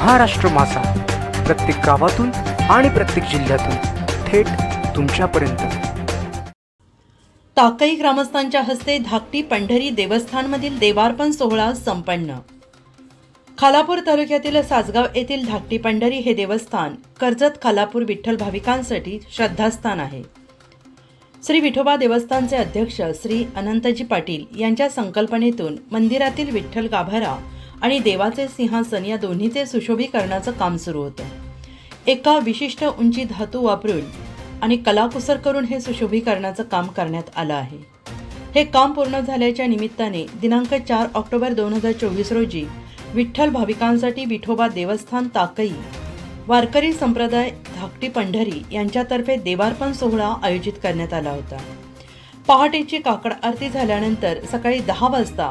महाराष्ट्र मासा प्रत्येक गावातून आणि प्रत्येक जिल्ह्यातून थेट तुमच्यापर्यंत. ताकई ग्रामस्थांच्या हस्ते धाकटी पंढरी देवस्थानमधील देवार्पण सोहळा संपन्न. खालापूर तालुक्यातील सासगाव येथील धाकटी पंढरी हे देवस्थान कर्जत खालापूर विठ्ठल भाविकांसाठी श्रद्धास्थान आहे. श्री विठोबा देवस्थानचे अध्यक्ष श्री अनंतजी पाटील यांच्या संकल्पनेतून मंदिरातील विठ्ठल गाभारा आणि देवाचे सिंहासन या दोन्हीचे सुशोभीकरणाचं काम सुरू होतं. एका विशिष्ट उंची धातू वापरून आणि कलाकुसर करून हे सुशोभीकरणाचं काम करण्यात आलं आहे. हे काम पूर्ण झाल्याच्या निमित्ताने दिनांक चार ऑक्टोबर दोन हजार चोवीस रोजी विठ्ठल भाविकांसाठी विठोबा देवस्थान ताकई वारकरी संप्रदाय धाकटी पंढरी यांच्यातर्फे देवार्पण सोहळा आयोजित करण्यात आला होता. पहाटेची काकड आरती झाल्यानंतर सकाळी दहा वाजता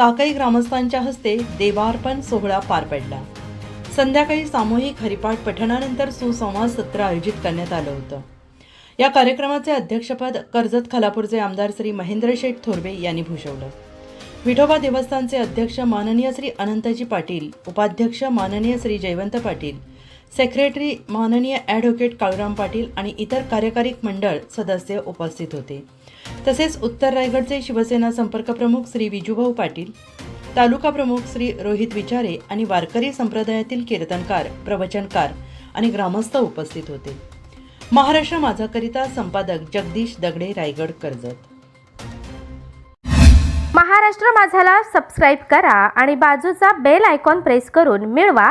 काकई ग्रामस्थांच्या हस्ते देवार्पण सोहळा पार पडला. संध्याकाळी सामूहिक हरिपाठ पठणानंतर सुसंवाद सत्र आयोजित करण्यात आलं होतं. या कार्यक्रमाचे अध्यक्षपद कर्जत खालापूरचे आमदार श्री महेंद्र शेठ थोरवे यांनी भूषवलं. विठोबा देवस्थानचे अध्यक्ष माननीय श्री अनंतजी पाटील उपाध्यक्ष माननीय श्री जयवंत पाटील सेक्रेटरी माननीय ॲडव्होकेट काळुराम पाटील आणि इतर कार्यकारी मंडळ सदस्य उपस्थित होते. तसेच उत्तर रायगडचे शिवसेना संपर्क प्रमुख श्री विजूभाऊ पाटील तालुका प्रमुख श्री रोहित विचारे आणि वारकरी संप्रदायातील कीर्तनकार प्रवचनकार आणि ग्रामस्थ उपस्थित होते. महाराष्ट्र माझाकरिता संपादक जगदीश दगडे रायगड कर्जत. महाराष्ट्र माझाला सबस्क्राईब करा आणि बाजूचा बेल आयकॉन प्रेस करून मिळवा.